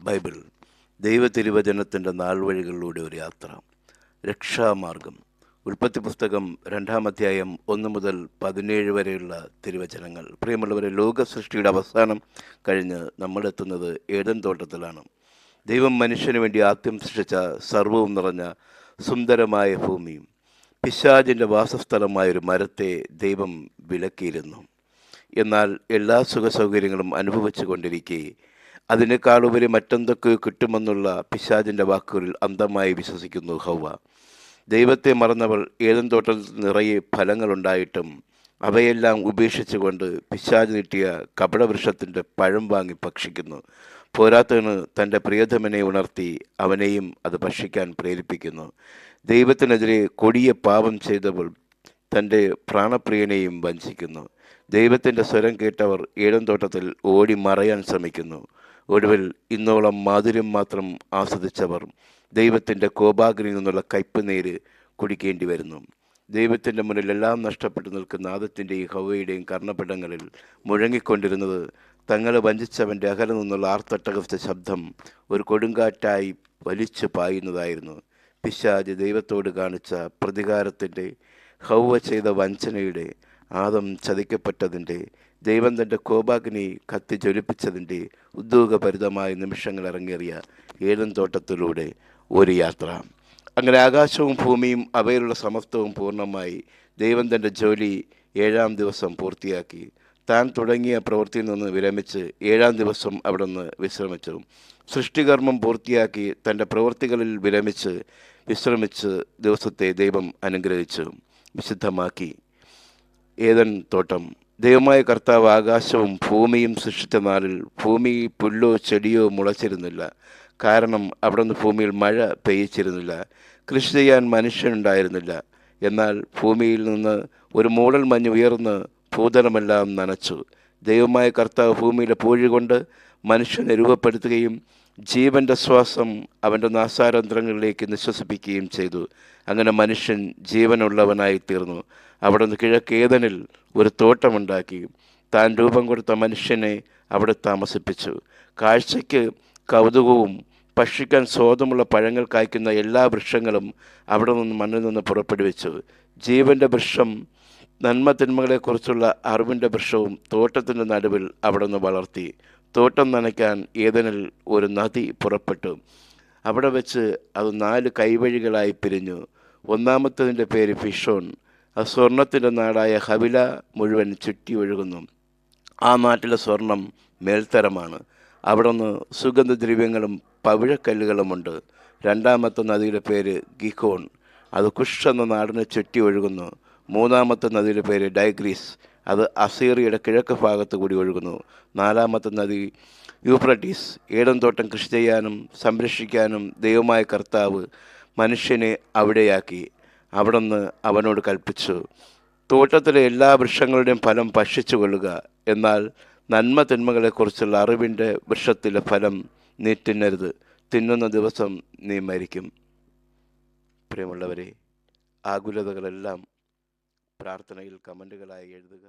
Bible ദൈവ തിരുവചനത്തിന്റെ നാൾവഴികളിലൂടെ ഒരു യാത്ര രക്ഷാമാർഗം ഉൽപ്പത്തി പുസ്തകം രണ്ടാം അധ്യായം ഒന്ന് മുതൽ പതിനേഴ് വരെയുള്ള തിരുവചനങ്ങൾ. പ്രിയമുള്ളവരെ ലോക സൃഷ്ടിയുടെ അവസാനം കഴിഞ്ഞ് നമ്മളെത്തുന്നത് ഏതൻ തോട്ടത്തിലാണ്. ദൈവം മനുഷ്യന് വേണ്ടി ആദ്യം സൃഷ്ടിച്ച സർവവും നിറഞ്ഞ സുന്ദരമായ ഭൂമിയും പിശാജിന്റെ വാസസ്ഥലമായ ഒരു മരത്തെ ദൈവം വിലക്കിയിരുന്നു. എന്നാൽ എല്ലാ സുഖസൗകര്യങ്ങളും അനുഭവിച്ചു കൊണ്ടിരിക്കെ അതിനേക്കാളുപരി മറ്റെന്തൊക്കെ കിട്ടുമെന്നുള്ള പിശാജിന്റെ വാക്കുകളിൽ അന്ധമായി വിശ്വസിക്കുന്നു ഹൗവ. ദൈവത്തെ മറന്നവൾ ഏതും തോട്ടത്തിൽ നിറയെ ഫലങ്ങളുണ്ടായിട്ടും അവയെല്ലാം ഉപേക്ഷിച്ചുകൊണ്ട് പിശാജ് നീട്ടിയ കപടവൃക്ഷത്തിന്റെ പഴം വാങ്ങി ഭക്ഷിക്കുന്നു. പോരാത്തതിന് തന്റെ പ്രിയതമനെ ഉണർത്തി അവനെയും അത് ഭക്ഷിക്കാൻ പ്രേരിപ്പിക്കുന്നു. ദൈവത്തിനെതിരെ കൊടിയ പാപം ചെയ്തവൾ തന്റെ പ്രാണപ്രിയനെയും വഞ്ചിക്കുന്നു. ദൈവത്തിന്റെ സ്വരം കേട്ടവർ ഏഴം തോട്ടത്തിൽ ഓടി മറയാൻ ശ്രമിക്കുന്നു. ഒടുവിൽ ഇന്നോളം മാധുര്യം മാത്രം ആസ്വദിച്ചവർ ദൈവത്തിന്റെ കോപാഗ്നിയിൽ നിന്നുള്ള കയ്പ് നീര് കുടിക്കേണ്ടി വരുന്നു. ദൈവത്തിന്റെ മുന്നിൽ എല്ലാം നഷ്ടപ്പെട്ടു നിൽക്കുന്ന ആദത്തിന്റെയും ഹവയുടെയും കർണപടങ്ങളിൽ മുഴങ്ങിക്കൊണ്ടിരുന്നത് തങ്ങളെ വഞ്ചിച്ചവന്റെ അകലെ നിന്നുള്ള ആർത്തട്ടകസ്ഥ ശബ്ദം ഒരു കൊടുങ്കാറ്റായി വലിച്ചു പായുന്നതായിരുന്നു. പിശാജ് ദൈവത്തോട് കാണിച്ച പ്രതികാരത്തിന്റെ ഹൗവ ചെയ്ത വഞ്ചനയുടെ ആദം ചതിക്കപ്പെട്ടതിന്റെ ദൈവം തന്റെ കോപാഗ്നി കത്തി ജ്വലിപ്പിച്ചതിന്റെ ഉദ്യോഗപരിതമായ നിമിഷങ്ങൾ ഇറങ്ങേറിയ ഏഴൻ തോട്ടത്തിലൂടെ ഒരു യാത്ര. അങ്ങനെ ആകാശവും ഭൂമിയും അവയിലുള്ള സമസ്തവും പൂർണമായി ദൈവം തന്റെ ജോലി ഏഴാം ദിവസം പൂർത്തിയാക്കി. താൻ തുടങ്ങിയ പ്രവൃത്തിയിൽ നിന്ന് വിരമിച്ച് ഏഴാം ദിവസം അവിടെ നിന്ന് വിശ്രമിച്ചു. സൃഷ്ടികർമ്മം പൂർത്തിയാക്കി തന്റെ പ്രവൃത്തികളിൽ വിരമിച്ച് വിശ്രമിച്ച് ദിവസത്തെ ദൈവം അനുഗ്രഹിച്ചു. വിശുദ്ധമാക്കി. ഏതൻ തോട്ടം. ദൈവമായ കർത്താവ് ആകാശവും ഭൂമിയും സൃഷ്ടിച്ച നാളിൽ ഭൂമി പുല്ലോ ചെടിയോ മുളച്ചിരുന്നില്ല. കാരണം അവിടെ നിന്ന് ഭൂമിയിൽ മഴ പെയ്യിച്ചിരുന്നില്ല. കൃഷി ചെയ്യാൻ മനുഷ്യനുണ്ടായിരുന്നില്ല. എന്നാൽ ഭൂമിയിൽ നിന്ന് ഒരു മൂടൽ മഞ്ഞ് ഉയർന്ന് ഭൂതലമെല്ലാം നനച്ചു. ദൈവമായ കർത്താവ് ഭൂമിയിലെ പൂഴി കൊണ്ട് മനുഷ്യനെ രൂപപ്പെടുത്തുകയും ജീവന്റെ ശ്വാസം അവന്റെ നാസാരന്ധ്രങ്ങളിലേക്ക് നിശ്വസിപ്പിക്കുകയും ചെയ്തു. അങ്ങനെ മനുഷ്യൻ ജീവനുള്ളവനായി തീർന്നു. അവിടെ നിന്ന് കിഴക്കേതനിൽ ഒരു തോട്ടമുണ്ടാക്കി. താൻ രൂപം കൊടുത്ത മനുഷ്യനെ അവിടെ താമസിപ്പിച്ചു. കാഴ്ചയ്ക്ക് കൗതുകവും ഭക്ഷിക്കാൻ സ്വാദമുള്ള പഴങ്ങൾ കായ്ക്കുന്ന എല്ലാ വൃക്ഷങ്ങളും അവിടെ നിന്ന് മണ്ണിൽ നിന്ന് പുറപ്പെടുവിച്ചു. ജീവന്റെ വൃക്ഷം നന്മ തിന്മകളെക്കുറിച്ചുള്ള അറിവിന്റെ വൃക്ഷവും തോട്ടത്തിന്റെ നടുവിൽ അവിടെ നിന്ന് വളർത്തി. തോട്ടം നനയ്ക്കാൻ ഏതനിൽ ഒരു നദി പുറപ്പെട്ടു. അവിടെ വെച്ച് അത് നാല് കൈവഴികളായി പിരിഞ്ഞു. ഒന്നാമത്തതിന്റെ പേര് ഫിഷോൺ. അത് സ്വർണത്തിന്റെ നാടായ ഹവില മുഴുവൻ ചുറ്റി ഒഴുകുന്നു. ആ നാട്ടിലെ സ്വർണം മേൽത്തരമാണ്. അവിടെ നിന്ന് സുഗന്ധദ്രവ്യങ്ങളും പവിഴക്കല്ലുകളുമുണ്ട്. രണ്ടാമത്തെ നദിയുടെ പേര് ഗിഖോൺ അത് കുഷ് എന്ന നാടിനെ ചുറ്റി ഒഴുകുന്നു. മൂന്നാമത്തെ നദിയുടെ പേര് ഡൈഗ്രീസ്. അത് അസീറിയയുടെ കിഴക്ക് ഭാഗത്ത് കൂടി ഒഴുകുന്നു. നാലാമത്തെ നദി യൂഫ്രട്ടീസ് ഏടം തോട്ടം കൃഷി ചെയ്യാനും സംരക്ഷിക്കാനും ദൈവമായ കർത്താവ് മനുഷ്യനെ അവിടെയാക്കി അവിടെ നിന്ന് അവനോട് കൽപ്പിച്ചു. തോട്ടത്തിലെ എല്ലാ വൃക്ഷങ്ങളുടെയും ഫലം ഭക്ഷിച്ചു കൊള്ളുക. എന്നാൽ നന്മ തിന്മകളെക്കുറിച്ചുള്ള അറിവിന്റെ വൃക്ഷത്തിലെ ഫലം നീ തിന്നരുത്. തിന്നുന്ന ദിവസം നീ മരിക്കും. പ്രിയമുള്ളവരെ ആകുലതകളെല്ലാം പ്രാർത്ഥനയിൽ കമന്റുകളായി എഴുതുക.